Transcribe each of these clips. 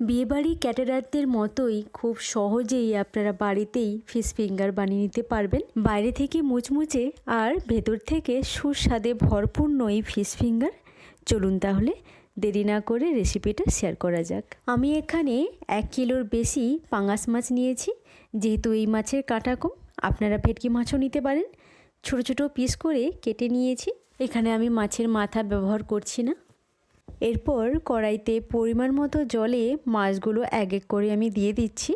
বিয়েবাড়ি ক্যাটারারদের মতোই খুব সহজেই আপনারা বাড়িতেই ফিশ ফিঙ্গার বানিয়ে নিতে পারবেন। বাইরে থেকে মুচমুচে আর ভেতর থেকে সুস্বাদে ভরপূর্ণ এই ফিশ ফিঙ্গার। চলুন তাহলে দেরি না করে রেসিপিটা শেয়ার করা যাক। আমি এখানে এক কিলোর বেশি পাঙাশ মাছ নিয়েছি। যেহেতু এই মাছের কাঁটা কম, আপনারা ভেটকি মাছও নিতে পারেন। ছোট ছোট পিস করে কেটে নিয়েছি। এখানে আমি মাছের মাথা ব্যবহার করছি না। এরপর কড়াইতে পরিমাণ মতো জলে মাছগুলো এক এক করে আমি দিয়ে দিচ্ছি।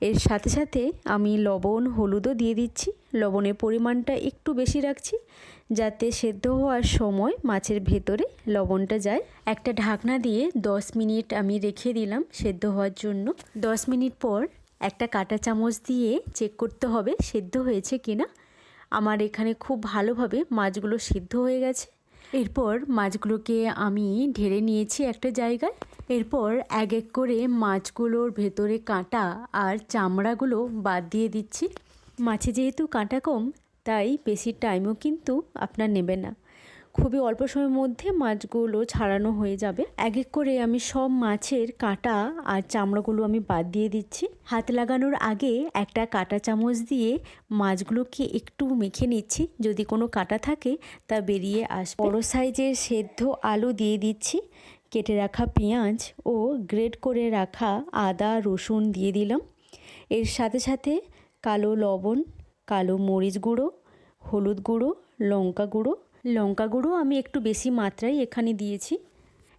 এর সাথে সাথে আমি লবণ, হলুদও দিয়ে দিচ্ছি। লবণের পরিমাণটা একটু বেশি রাখছি যাতে সেদ্ধ হওয়ার সময় মাছের ভেতরে লবণটা যায়। একটা ঢাকনা দিয়ে 10 মিনিট আমি রেখে দিলাম সেদ্ধ হওয়ার জন্য। 10 মিনিট পর একটা কাঁটা চামচ দিয়ে চেক করতে হবে সেদ্ধ হয়েছে কিনা। আমার এখানে খুব ভালোভাবে মাছগুলো সিদ্ধ হয়ে গেছে। এরপর মাছগুলোকে আমি ঢেলে নিয়েছি একটা জায়গায়। এরপর এক এক করে মাছগুলোর ভেতরে কাঁটা আর চামড়াগুলো বাদ দিয়ে দিচ্ছি। মাছে যেহেতু কাঁটা কম, তাই বেশি টাইমও কিন্তু আপনার নেবে না। খুবই অল্প সময়ের মধ্যে মাছগুলো ছাড়ানো হয়ে যাবে। এক এক করে আমি সব মাছের কাঁটা আর চামড়াগুলো আমি বাদ দিয়ে দিচ্ছি। হাত লাগানোর আগে একটা কাঁটা চামচ দিয়ে মাছগুলোকে একটু মেখে নিচ্ছি। যদি কোনো কাঁটা থাকে তা বেরিয়ে আস বড়ো সাইজের সেদ্ধ আলু দিয়ে দিচ্ছি। কেটে রাখা পেঁয়াজ ও গ্রেড করে রাখা আদা, রসুন দিয়ে দিলাম। এর সাথে সাথে কালো লবণ, কালো মরিচ গুঁড়ো, হলুদ গুঁড়ো, লঙ্কা গুঁড়ো লঙ্কা গুঁড়ো আমি একটু বেশি মাত্রায় এখানে দিয়েছি।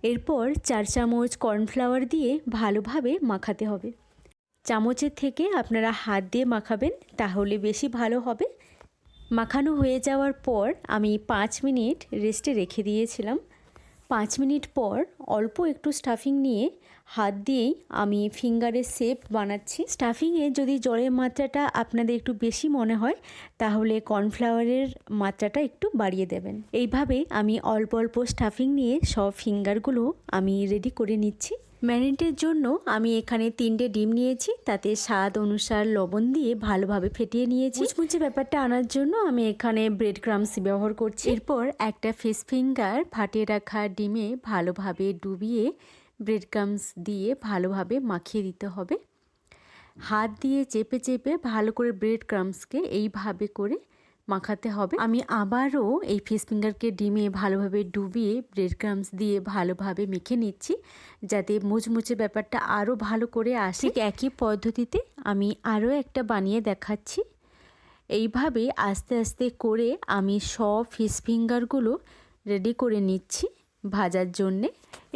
এরপর চার চামচ কর্নফ্লাওয়ার দিয়ে ভালোভাবে মাখাতে হবে। চামচের থেকে আপনারা হাত দিয়ে মাখাবেন, তাহলে বেশি ভালো হবে। মাখানো হয়ে যাওয়ার পর আমি পাঁচ মিনিট রেস্টে রেখে দিয়েছিলাম। পাঁচ মিনিট পর অল্প একটু স্টাফিং নিয়ে হাত দিয়েই আমি ফিঙ্গারের শেপ বানাচ্ছি। স্টাফিংয়ে যদি জলের মাত্রাটা আপনাদের একটু বেশি মনে হয়, তাহলে কর্নফ্লাওয়ারের মাত্রাটা একটু বাড়িয়ে দেবেন। এইভাবে আমি অল্প অল্প স্টাফিং নিয়ে সব ফিঙ্গারগুলো আমি রেডি করে নিচ্ছি। ম্যারিনেটের জন্য আমি এখানে তিনটে ডিম নিয়েছি তাতে স্বাদ অনুসার লবণ দিয়ে ভালোভাবে ফেটিয়ে নিয়েছি। মুচমুচে ব্যাপারটা আনার জন্য আমি এখানে ব্রেড ক্রামস ব্যবহার করছি। এরপর একটা ফিশ ফিঙ্গার ফাটিয়ে রাখা ডিমে ভালোভাবে ডুবিয়ে ব্রেড ক্রামস দিয়ে ভালোভাবে মাখিয়ে দিতে হবে। হাত দিয়ে চেপে চেপে ভালো করে ব্রেড ক্রামসকে এইভাবে করে মাখাতে হবে। আমি আবারও এই ফিশ ফিঙ্গারকে ডিমে ভালোভাবে ডুবিয়ে ব্রেড ক্রামস দিয়ে ভালোভাবে মেখে নিচ্ছি, যাতে মুচমুচে ব্যাপারটা আরও ভালো করে আসে। একই পদ্ধতিতে আমি আরও একটা বানিয়ে দেখাচ্ছি। এইভাবে আস্তে আস্তে করে আমি সব ফিশ ফিঙ্গারগুলো রেডি করে নিচ্ছি ভাজার জন্যে।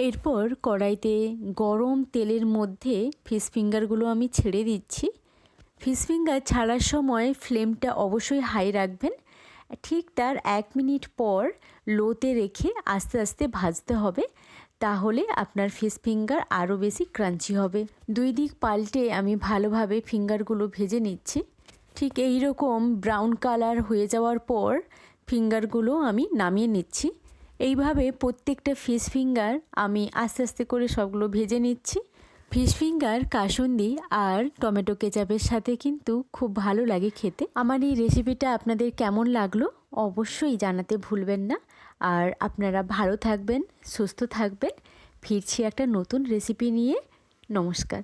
এরপর কড়াইতে গরম তেলের মধ্যে ফিশ ফিঙ্গারগুলো আমি ছেড়ে দিচ্ছি। ফিশ ফিঙ্গার ছাড়ার সময় ফ্লেমটা অবশ্যই হাই রাখবেন। ঠিক তার এক মিনিট পর লোতে রেখে আস্তে আস্তে ভাজতে হবে। তাহলে আপনার ফিশ ফিঙ্গার আরও বেশি ক্রাঞ্চি হবে। দুই দিক পাল্টে আমি ভালোভাবে ফিঙ্গারগুলো ভেজে নিচ্ছি। ঠিক এই রকম ব্রাউন কালার হয়ে যাওয়ার পর ফিঙ্গারগুলো আমি নামিয়ে নিচ্ছি। এইভাবে প্রত্যেকটা ফিশ ফিঙ্গার আমি আস্তে আস্তে করে সবগুলো ভেজে নিচ্ছি। ফিশ ফিঙ্গার, কাসুন্দি আর টমেটো কেচাপের সাথে কিন্তু খুব ভালো লাগে খেতে। আমার এই রেসিপিটা আপনাদের কেমন লাগল অবশ্যই জানাতে ভুলবেন না। আর আপনারা ভালো থাকবেন, সুস্থ থাকবেন। ফিরছি একটা নতুন রেসিপি নিয়ে। নমস্কার।